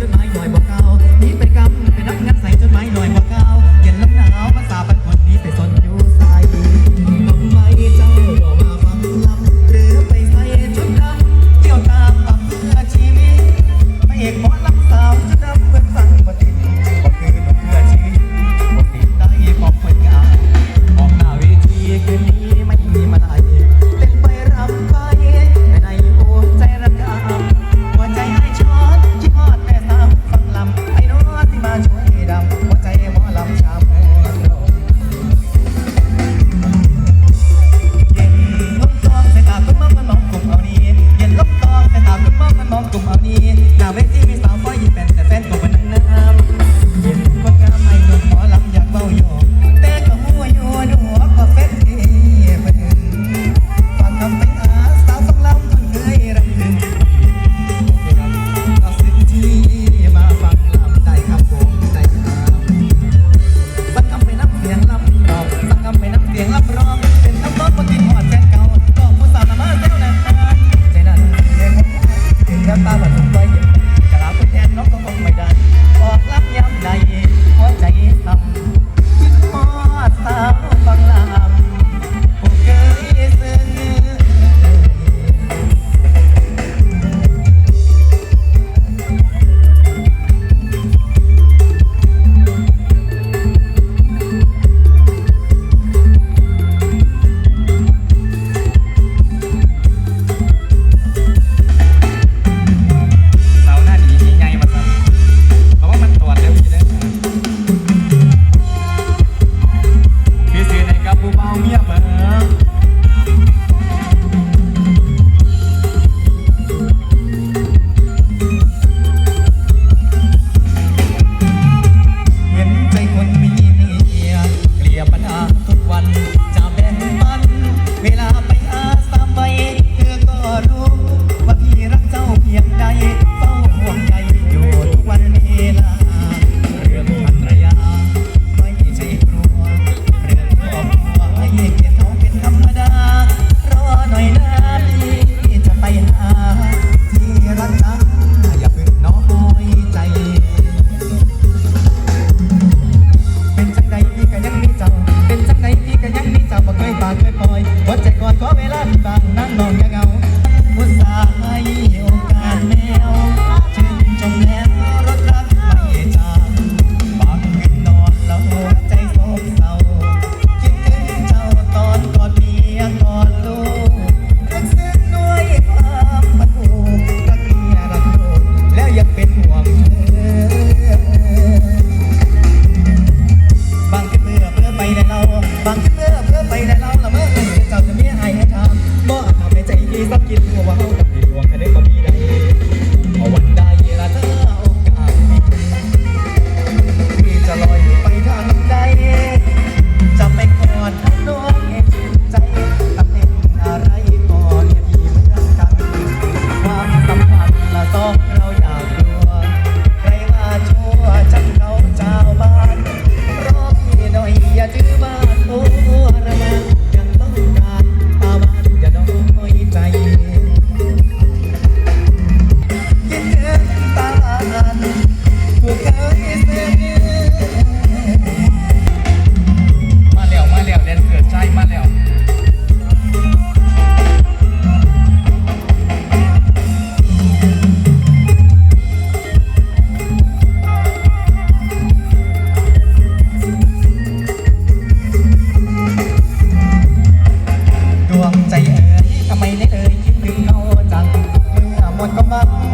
จนไม่ยย่อยบอกเขาหนีไปกัำไปนับงาน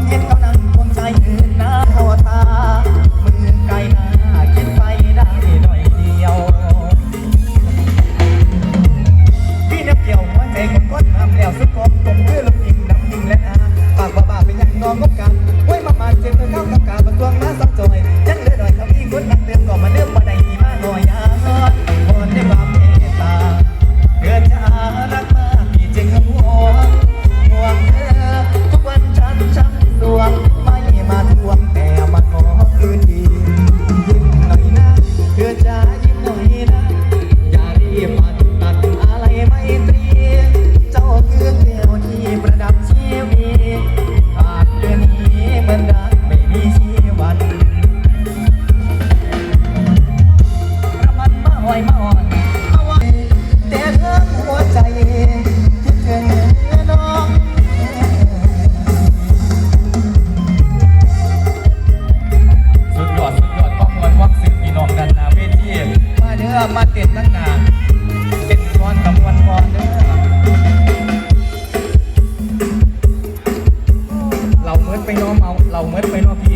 เย็นกำลังคนใจเย็นหน้าเทวตาเมื่อ a comer menos.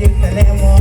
ยึดแต่แลมอง